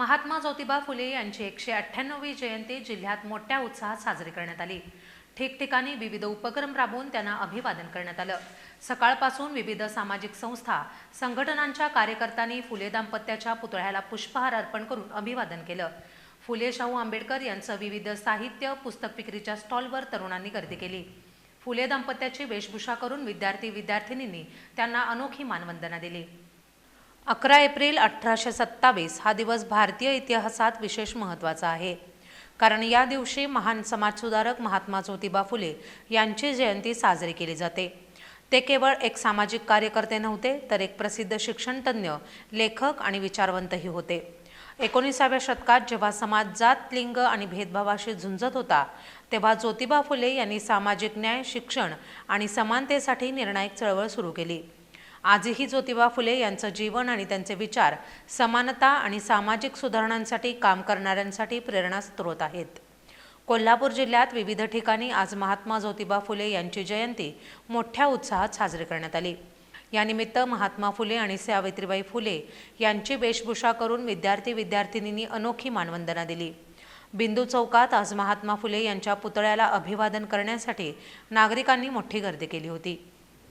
महात्मा ज्योतिबा फुले यांची एकशे अठ्ठ्याण्णवी जयंती जिल्ह्यात मोठ्या उत्साहात साजरी करण्यात आली. ठिकठिकाणी विविध उपक्रम राबवून त्यांना अभिवादन करण्यात आलं. सकाळपासून विविध सामाजिक संस्था संघटनांच्या कार्यकर्त्यांनी फुले दाम्पत्याच्या पुतळ्याला पुष्पहार अर्पण करून अभिवादन केलं. फुले शाहू आंबेडकर यांचं विविध साहित्य पुस्तक विक्रीच्या स्टॉलवर तरुणांनी गर्दी केली. फुले दाम्पत्याची वेशभूषा करून विद्यार्थी विद्यार्थिनींनी त्यांना अनोखी मानवंदना दिली. अकरा एप्रिल अठराशे सत्तावीस हा दिवस भारतीय इतिहासात विशेष महत्त्वाचा आहे. कारण या दिवशी महान समाजसुधारक महात्मा ज्योतिबा फुले यांची जयंती साजरी केली जाते. ते केवळ एक सामाजिक कार्यकर्ते नव्हते तर एक प्रसिद्ध शिक्षणतज्ञ लेखक आणि विचारवंतही होते. एकोणीसाव्या शतकात जेव्हा समाज जात लिंग आणि भेदभावाशी झुंजत होता तेव्हा ज्योतिबा फुले यांनी सामाजिक न्याय शिक्षण आणि समानतेसाठी निर्णायक चळवळ सुरू केली. आजही ज्योतिबा फुले यांचं जीवन आणि त्यांचे विचार समानता आणि सामाजिक सुधारणांसाठी काम करणाऱ्यांसाठी प्रेरणास्त्रोत आहेत. कोल्हापूर जिल्ह्यात विविध ठिकाणी आज महात्मा ज्योतिबा फुले यांची जयंती मोठ्या उत्साहात साजरी करण्यात आली. यानिमित्त महात्मा फुले आणि सावित्रीबाई फुले यांची वेशभूषा करून विद्यार्थी विद्यार्थिनींनी अनोखी मानवंदना दिली. बिंदू चौकात आज महात्मा फुले यांच्या पुतळ्याला अभिवादन करण्यासाठी नागरिकांनी मोठी गर्दी केली होती.